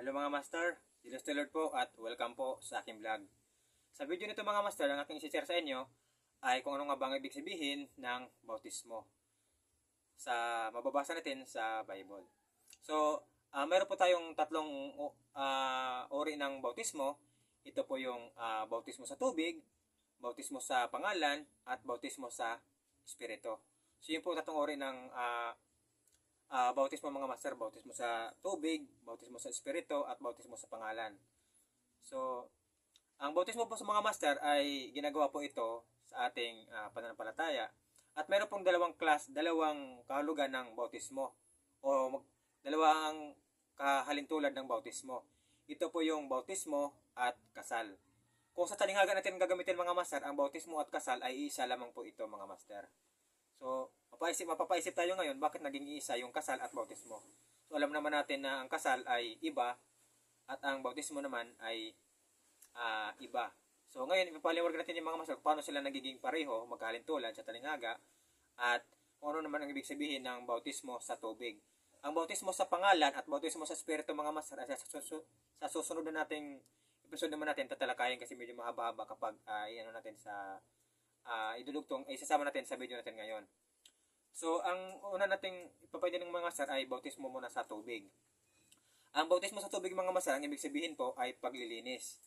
hello mga master, to Lord po at welcome po sa aking vlog. Sa video nito mga master, ang aking isi-share sa inyo ay kung ano nga ba ang ibig sabihin ng bautismo sa mababasa natin sa Bible. So, ah, meron po tayong tatlong uh, uri ng bautismo. Ito po yung ah, bautismo sa tubig, bautismo sa pangalan, at bautismo sa espiritu. So, yun po tatlong uri ng ah, ah, bautismo mga master, bautismo sa tubig, bautismo sa espiritu, at bautismo sa pangalan. So, ang bautismo po sa mga master ay ginagawa po ito sa ating ah, pananampalataya. At meron pong dalawang class, dalawang kahulugan ng bautismo o mag, dalawang kahalintulad ng bautismo. Ito po yung bautismo at kasal. Kung sa talinghaga natin gagamitin mga master, ang bautismo at kasal ay isa lamang po ito mga master. So, mapaisip, mapapaisip tayo ngayon bakit naging isa yung kasal at bautismo. So, alam naman natin na ang kasal ay iba at ang bautismo naman ay ah, iba. So, ngayon, ipapaliwanag natin yung mga master paano sila nagiging pareho, magkahalintulad sa talinghaga at kung ano naman ang ibig sabihin ng bautismo sa tubig. Ang bautismo sa pangalan at bautismo sa espiritu mga ay sa, susu- sa susunod na nating episode naman natin tatalakayin kasi medyo mahaba-haba kapag uh, ano natin sa uh, idulugtong ay sasama natin sa video natin ngayon. So, ang una nating ipapwede ng mga master ay bautismo muna sa tubig. Ang bautismo sa tubig mga master, ang ibig sabihin po ay paglilinis.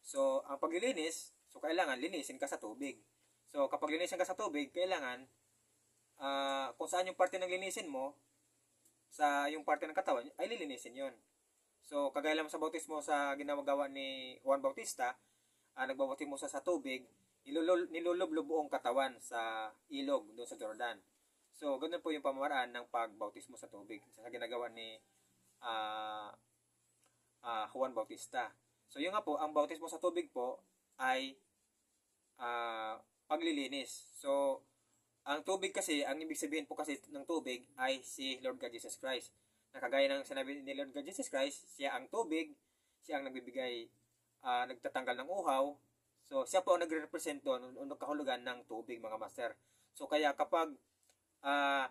So, ang paglilinis, so kailangan linisin ka sa tubig. So, kapag linisin ka sa tubig, kailangan uh, kung saan yung parte ng linisin mo, sa yung parte ng katawan, ay lilinisin yon. So, kagaya lang sa bautismo sa ginagawa ni Juan Bautista, uh, nagbabautismo sa sa tubig, nilulublob buong katawan sa ilog doon sa Jordan. So, ganun po yung pamamaraan ng pagbautismo sa tubig sa ginagawa ni uh, uh, Juan Bautista. So, yun nga po, ang bautismo sa tubig po ay uh, paglilinis. So, ang tubig kasi, ang ibig sabihin po kasi ng tubig ay si Lord God Jesus Christ. Nakagaya ng sinabi ni Lord God Jesus Christ, siya ang tubig, siya ang nagbibigay, uh, nagtatanggal ng uhaw. So, siya po ang nagre-represent doon, ang kahulugan ng tubig, mga master. So, kaya kapag uh,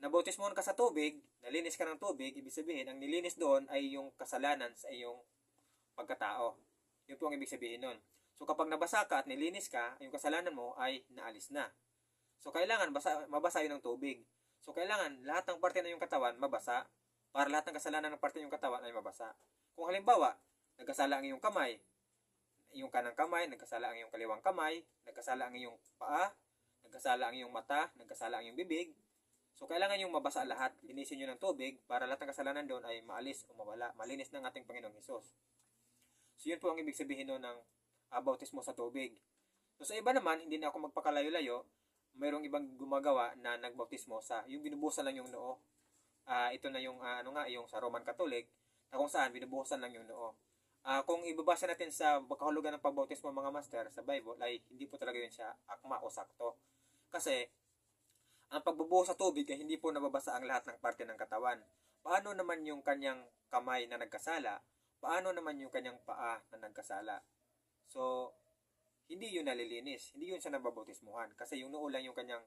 nabautismo ka sa tubig, nalinis ka ng tubig, ibig sabihin, ang nilinis doon ay yung kasalanan sa iyong pagkatao. Yun po ang ibig sabihin nun. So, kapag nabasa ka at nilinis ka, yung kasalanan mo ay naalis na. So, kailangan basa, mabasa yun ng tubig. So, kailangan lahat ng parte ng iyong katawan mabasa para lahat ng kasalanan ng parte ng iyong katawan ay mabasa. Kung halimbawa, nagkasala ang iyong kamay, iyong kanang kamay, nagkasala ang iyong kaliwang kamay, nagkasala ang iyong paa, nagkasala ang iyong mata, nagkasala ang iyong bibig. So, kailangan yung mabasa lahat. Linisin nyo ng tubig para lahat ng kasalanan doon ay maalis o mawala. Malinis ng ating Panginoong Hesus. So, yun po ang ibig sabihin nun ng uh, bautismo sa tubig. So, sa iba naman, hindi na ako magpakalayo-layo mayroong ibang gumagawa na nagbautismo sa yung binubuhusan lang yung noo. Uh, ito na yung uh, ano nga yung sa Roman Catholic na kung saan binubuhusan lang yung noo. Uh, kung ibabasa natin sa kahulugan ng pagbautismo mga master sa Bible ay hindi po talaga yun siya akma o sakto. Kasi ang pagbubuhos sa tubig ay hindi po nababasa ang lahat ng parte ng katawan. Paano naman yung kanyang kamay na nagkasala? Paano naman yung kanyang paa na nagkasala? So, hindi yun nalilinis. Hindi yun siya nababautismuhan. Kasi yung noo lang yung kanyang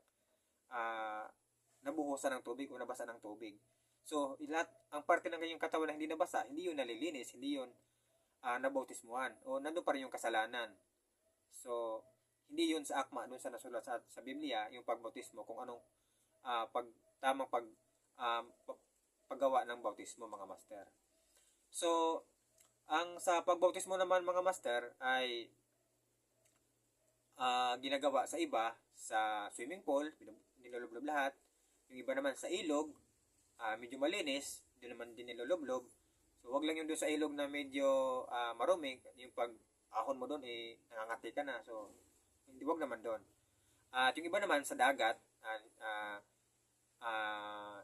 uh, nabuhusan ng tubig o nabasa ng tubig. So, lahat, ang parte ng kanyang katawan na hindi nabasa, hindi yun nalilinis, hindi yun uh, nabautismuhan. O nandun pa rin yung kasalanan. So, hindi yun sa akma, dun sa nasulat sa, sa Biblia, yung pagbautismo, kung anong uh, pag, tamang pag, um, paggawa ng bautismo, mga master. So, ang sa pagbautismo naman, mga master, ay uh, ginagawa sa iba sa swimming pool, niloloblob lahat. Yung iba naman sa ilog, uh, medyo malinis, hindi naman din niloloblob. So, wag lang yung doon sa ilog na medyo uh, marumi, yung pag ahon mo doon, eh, nangangati ka na. So, hindi wag naman doon. Uh, at yung iba naman sa dagat, uh, uh, uh,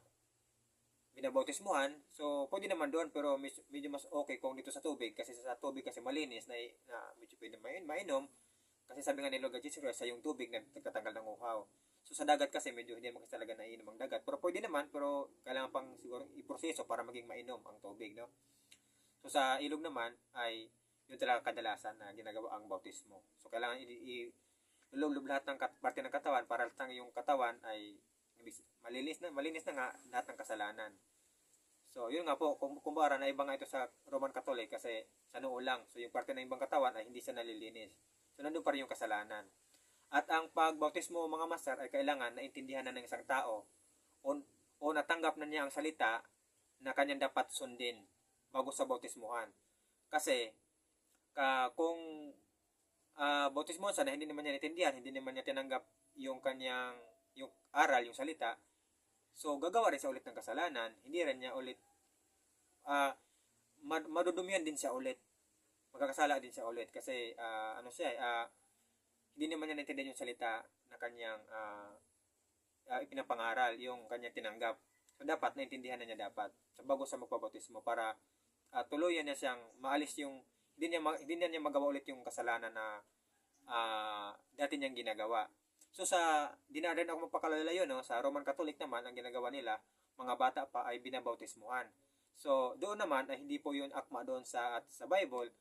binabautismuhan. So, pwede naman doon, pero medyo mas okay kung dito sa tubig. Kasi sa tubig kasi malinis na, na medyo pwede mainom. Kasi sabi nga ni Lord Jesus Christ, sa yung tubig na nagtatanggal ng uhaw. So sa dagat kasi medyo hindi naman kasi talaga nainom ang dagat. Pero pwede naman, pero kailangan pang siguro iproseso para maging mainom ang tubig, no? So sa ilog naman ay yun talaga kadalasan na ginagawa ang bautismo. So kailangan ilulublob lahat ng parte ng katawan para lang yung katawan ay malinis na malinis na nga lahat ng kasalanan. So, yun nga po, kum kumbara na iba nga ito sa Roman Catholic kasi sa noo lang. So, yung parte ng ibang katawan ay hindi siya nalilinis. So, nandun pa rin yung kasalanan. At ang pagbautismo mga master ay kailangan naintindihan na ng isang tao o, o natanggap na niya ang salita na kanyang dapat sundin bago sa bautismuhan. Kasi ka, kung uh, bautismo siya na hindi naman niya naintindihan, hindi naman niya tinanggap yung kanyang yung aral, yung salita, so gagawa rin siya ulit ng kasalanan, hindi rin niya ulit uh, mad- madudumihan din siya ulit. Magkakasala din siya ulit kasi uh, ano siya, uh, hindi naman niya naintindihan yung salita na kanyang uh, uh, ipinapangaral, yung kanyang tinanggap. So dapat naintindihan na niya dapat so, bago sa magpabautismo para uh, tuluyan niya siyang maalis yung hindi niya ma- hindi niya magawa ulit yung kasalanan na uh, dati niyang ginagawa. So sa dinadaan ako magpakalala yun, no, sa Roman Catholic naman ang ginagawa nila, mga bata pa ay binabautismuhan. So doon naman ay hindi po yun akma doon sa at sa Bible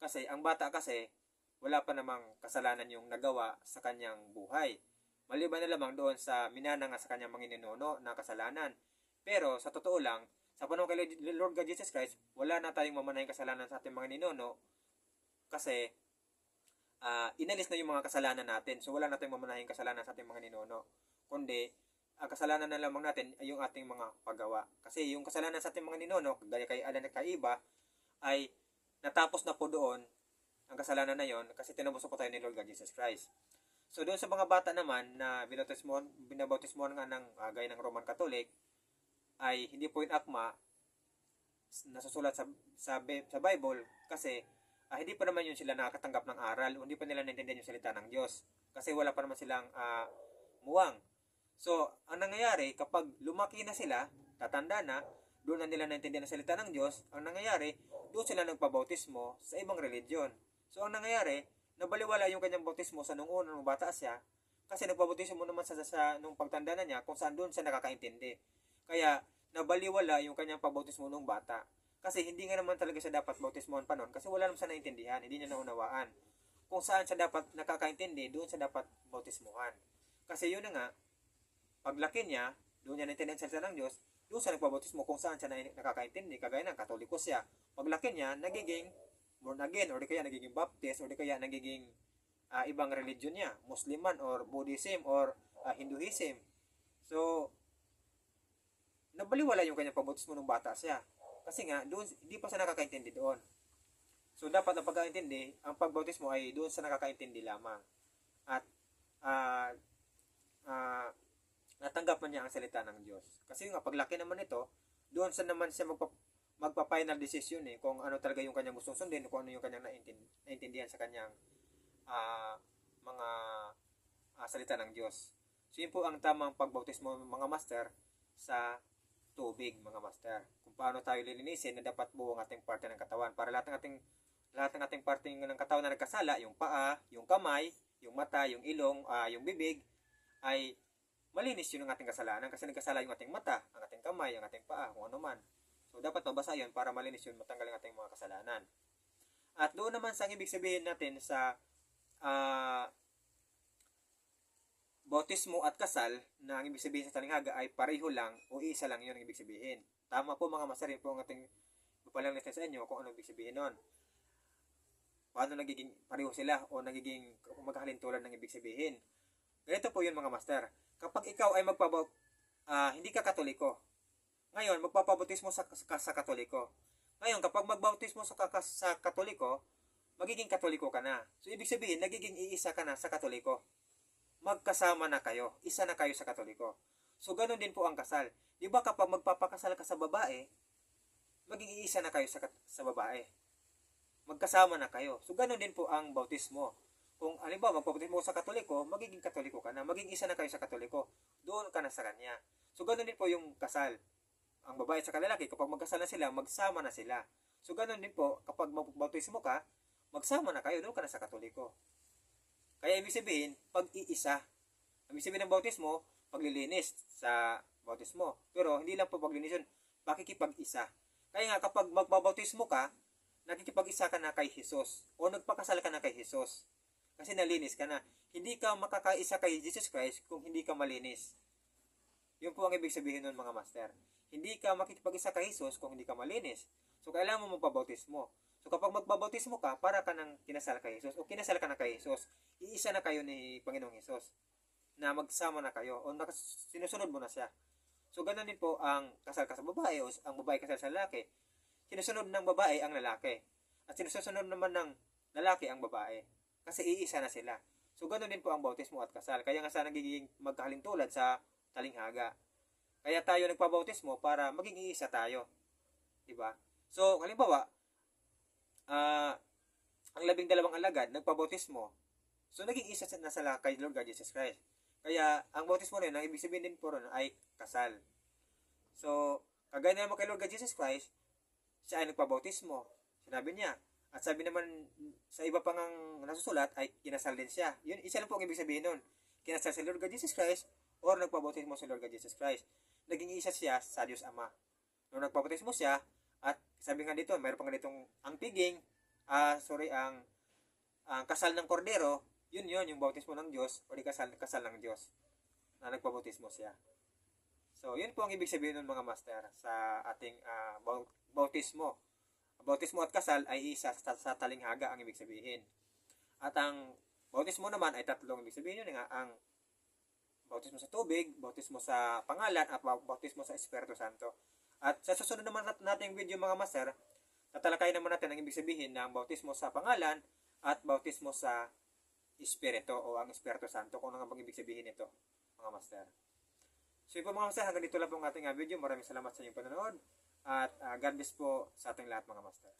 kasi ang bata kasi wala pa namang kasalanan yung nagawa sa kanyang buhay. Maliban na lamang doon sa minana nga sa kanyang mga ninuno na kasalanan. Pero sa totoo lang, sa panahon kay Lord God Jesus Christ, wala na tayong mamanahing kasalanan sa ating mga ninuno kasi uh, inalis na yung mga kasalanan natin. So wala na tayong mamanahing kasalanan sa ating mga ninuno. Kundi, ang kasalanan na lamang natin ay yung ating mga paggawa. Kasi yung kasalanan sa ating mga ninuno, gaya kay Alan at kay Iba, ay natapos na po doon ang kasalanan na yon kasi tinubos po tayo ni Lord God Jesus Christ. So doon sa mga bata naman na binautismo, binabautismo nga ng uh, gaya ng Roman Catholic, ay hindi po yung akma nasusulat sa, sa, sa Bible kasi uh, hindi pa naman yun sila nakakatanggap ng aral hindi pa nila naintindihan yung salita ng Diyos kasi wala pa naman silang uh, muwang. So, ang nangyayari, kapag lumaki na sila, tatanda na, doon na nila naintindihan ang salita ng Diyos, ang nangyayari, doon sila nagpabautismo sa ibang religion. So, ang nangyayari, nabaliwala yung kanyang bautismo sa nung una nung bata siya, kasi nagpabautismo naman sa, sa nung pagtanda na niya kung saan doon siya nakakaintindi. Kaya, nabaliwala yung kanyang pagbautismo nung bata. Kasi hindi nga naman talaga siya dapat bautismohan pa noon kasi wala naman siya naintindihan, hindi niya naunawaan. Kung saan siya dapat nakakaintindi, doon siya dapat bautismuhan. Kasi yun na nga, paglaki niya, doon niya naintindihan salita ng Diyos, doon siya nagpabautismo kung saan siya na nakakaintindi, kagaya ng katoliko siya. Paglaki niya, nagiging born again, or di kaya nagiging baptist, or di kaya nagiging uh, ibang religion niya, Musliman, or Buddhism, or uh, Hinduism. So, nabaliwala yung kanyang pabautismo nung bata siya. Kasi nga, doon, hindi pa siya nakakaintindi doon. So, dapat ang pagkaintindi, ang pagbautismo ay doon sa nakakaintindi lamang. At, uh, uh, natanggap niya ang salita ng Diyos. Kasi nga, paglaki naman ito, doon sa naman siya magpa, magpa-final decision eh, kung ano talaga yung kanyang gustong sundin, kung ano yung kanyang naintindihan sa kanyang uh, mga uh, salita ng Diyos. So, yun po ang tamang pagbautismo mga master sa tubig, mga master. Kung paano tayo lilinisin na dapat buo ang ating parte ng katawan para lahat ng ating lahat ng ating parte ng katawan na nagkasala, yung paa, yung kamay, yung mata, yung ilong, uh, yung bibig, ay malinis yun ang ating kasalanan kasi nagkasala yung ating mata, ang ating kamay, ang ating paa, kung ano man. So, dapat mabasa yun para malinis yun, matanggal ang ating mga kasalanan. At doon naman sa ibig sabihin natin sa uh, bautismo at kasal na ang ibig sabihin sa talinghaga ay pareho lang o isa lang yun ang ibig sabihin. Tama po mga masarin po ang ating papalang natin sa inyo kung ano ibig sabihin nun. Paano nagiging pareho sila o nagiging magkahalintulan ng ibig sabihin. Ganito po yun mga master. Kapag ikaw ay magpabaw, uh, hindi ka katoliko. Ngayon, magpapabautismo sa, sa, sa katoliko. Ngayon, kapag magbautismo sa, sa katoliko, magiging katoliko ka na. So, ibig sabihin, nagiging iisa ka na sa katoliko magkasama na kayo. Isa na kayo sa katoliko. So, ganun din po ang kasal. Di ba kapag magpapakasal ka sa babae, magiging isa na kayo sa, sa babae. Magkasama na kayo. So, ganun din po ang bautismo. Kung alimbawa, magpapautismo sa katoliko, magiging katoliko ka na. Maging isa na kayo sa katoliko. Doon ka na sa kanya. So, ganun din po yung kasal. Ang babae sa kalalaki, kapag magkasal na sila, magsama na sila. So, ganun din po, kapag magbautismo ka, magsama na kayo, doon ka na sa katoliko. Kaya ibig sabihin, pag-iisa. Ibig sabihin ng bautismo, paglilinis sa bautismo. Pero hindi lang po paglinis yun, pakikipag-isa. Kaya nga kapag magbabautismo ka, nakikipag-isa ka na kay Jesus o nagpakasal ka na kay Jesus. Kasi nalinis ka na. Hindi ka makakaisa kay Jesus Christ kung hindi ka malinis. Yun po ang ibig sabihin nun mga master. hindi ka makikipag-isa kay Jesus kung hindi ka malinis. So, kailangan mo magpabautismo. So, kapag magpabautismo ka, para ka ng kinasal kay Jesus o kinasal ka na kay Jesus, iisa na kayo ni Panginoong Jesus na magsama na kayo o sinusunod mo na siya. So, ganun din po ang kasal ka sa babae o ang babae kasal sa lalaki. Sinusunod ng babae ang lalaki. At sinusunod naman ng lalaki ang babae. Kasi iisa na sila. So, ganun din po ang bautismo at kasal. Kaya nga sa nagiging magkahalintulad sa talinghaga. Kaya tayo nagpabautismo para maging iisa tayo. Diba? So, halimbawa, ah ang labing dalawang alagad nagpabautismo. So, naging isa na sila kay Lord God Jesus Christ. Kaya, ang bautismo na yun, ang ibig sabihin din po ron ay kasal. So, kagaya naman kay Lord God Jesus Christ, siya ay nagpabautismo. Sinabi niya. At sabi naman sa iba pang ang nasusulat ay kinasal din siya. Yun, isa lang po ang ibig sabihin nun. Kinasal si Lord God Jesus Christ or nagpabautismo si Lord God Jesus Christ. Naging isa siya sa Diyos Ama. Nung nagpabautismo siya, at sabi nga dito, mayroon pa nga ditong ang piging, ah sorry, ang ang kasal ng kordero, yun yun, yung bautismo ng Diyos, o di kasal, kasal ng Diyos, na nagpabautismo siya. So, yun po ang ibig sabihin ng mga master sa ating bau- bautismo. Bautismo at kasal ay isa sa, sa talinghaga ang ibig sabihin. At ang bautismo naman ay tatlong ibig sabihin yun nga, ang bautismo sa tubig, bautismo sa pangalan, at bau- bautismo sa Espiritu Santo. At sa susunod naman nat- nating video mga master, tatalakayin naman natin ang ibig sabihin ng bautismo sa pangalan at bautismo sa Espiritu o ang Espiritu Santo kung ano nga ibig sabihin nito mga master. So yun po mga master, hanggang dito lang po ang ating ah, video. Maraming salamat sa inyong panonood at ah, God bless po sa ating lahat mga master.